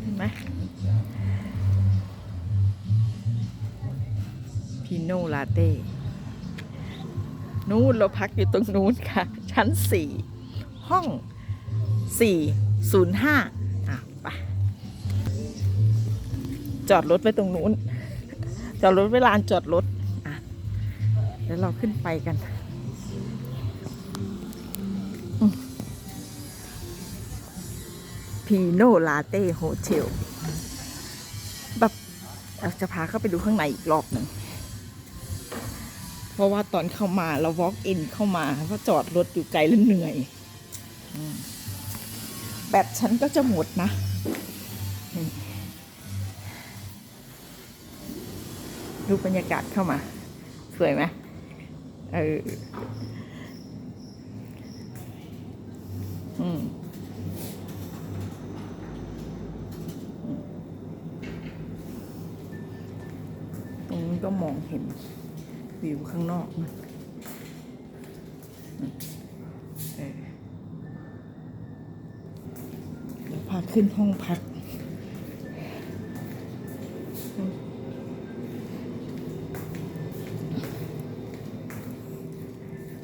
เห็นไหมพีโนลาเต้ นู้นเราพักอยู่ตรงนู้นค่ะ ชั้นสี่ห้องสี่ศูนย์ห้าอะไปจอดรถไว้ตรงนู้น จอดรถไว้ลานจอดรถ อะ แล้วเราขึ้นไปกัน พีโนลาเต้โฮเทลแบบเราจะพาเข้าไปดูข้างในอีกรอบหนึ่ง เพราะว่าตอนเข้ามาเรา walk in เข้ามาก็จอดรถอยู่ไกลแล้วเหนื่อย แบตฉันก็จะหมดนะดูบรรยากาศเข้ามา สวยไหมเออ อืม ก็มองเห็นวิวข้างนอกมันแล้วพาขึ้นห้องพัก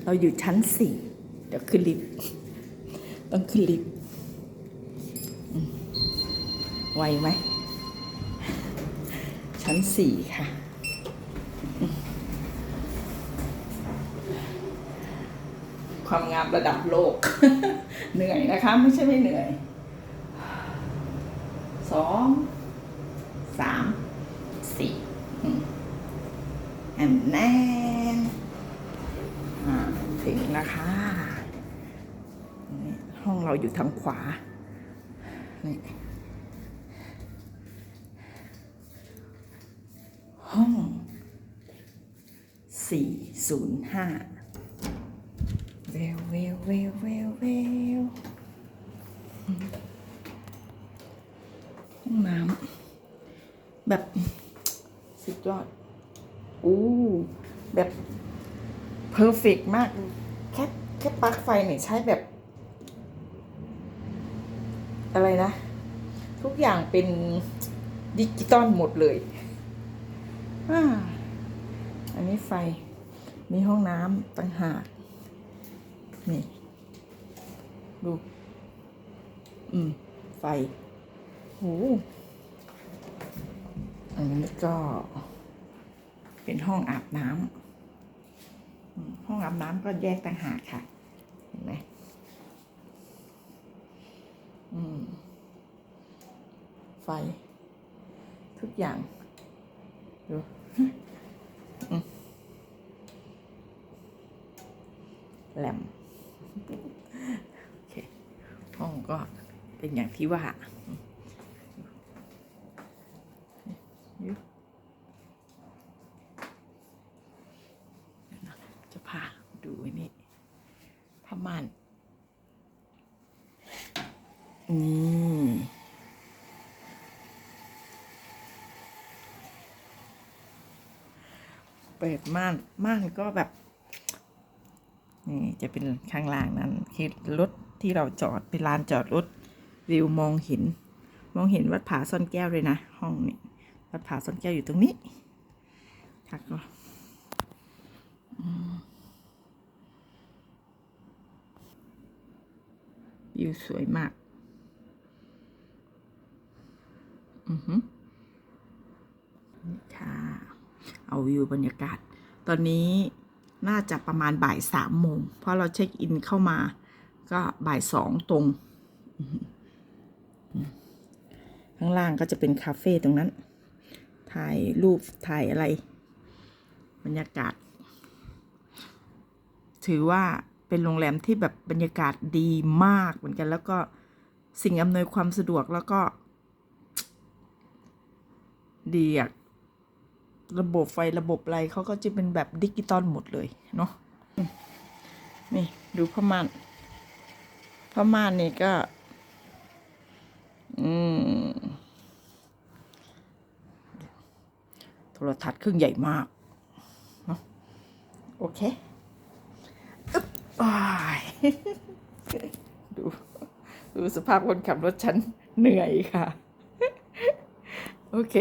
เราอยู่ชั้นสี่เดี๋ยวขึ้นลิฟต์ต้องขึ้นลิฟต์ไวไหมชั้นสี่ค่ะ ความงามระดับโลก เหนื่อยนะคะ ไม่ใช่ไม่เหนื่อยสองสามสี่อืมแอนแน่นอ่าถึงนะคะ ห้องเราอยู่ทางขวา นี่ห้อง สี่ศูนย์ห้าเวลเวลเวลเวลเวลห้องน้ำแบบสุดยอดอู้แบบเพอร์เฟกมาก แค่แค่ปลั๊กไฟเนี่ยใช้แบบ อะไรนะ ทุกอย่างเป็นดิจิตอลหมดเลยอา อันนี้ไฟ มีห้องน้ำต่างหาก นี่ ดู อืม ไฟโหอันนี้ก็ เป็นห้องอาบน้ำห้องอาบน้ำก็แยกต่างหากค่ะ เห็นไหมอืม ไฟ ทุกอย่าง ดู แหลมโอเคห้องก็เป็นอย่างที่ว่าจะพาดูไว้นี่ผ้าม่านนี่ เปิดม่านม่านก็แบบนี่จะเป็นข้างล่างนั้นคือรถที่เราจอดเป็นลานจอดรถวิวมองเห็น มองเห็นวัดผาซ่อนแก้วเลยนะ ห้องนี้วัดผาซ่อนแก้วอยู่ตรงนี้ค่ะก็อืมวิวสวยมาก อือหือนี่ค่ะ เอาวิวบรรยากาศ ตอนนี้น่าจะประมาณบ่ายสามโมง เพราะเราเช็คอินเข้ามาก็บ่ายสองตรง ข้างล่างก็จะเป็นคาเฟ่ตรงนั้น ถ่ายรูปถ่ายอะไร บรรยากาศ ถือว่าเป็นโรงแรมที่แบบบรรยากาศดีมากเหมือนกัน แล้วก็สิ่งอำนวยความสะดวกแล้วก็ ดีอะ ระบบไฟระบบอะไรเขาก็จะเป็นแบบดิจิตอลหมดเลยเนาะนี่ดูผ้าม่านผ้าม่านนี่ก็ อืมโทรทัศน์เครื่องใหญ่มากเนาะโอเคอึ๊บายดู ดูสภาพคนขับรถฉันเหนื่อยค่ะ โอเค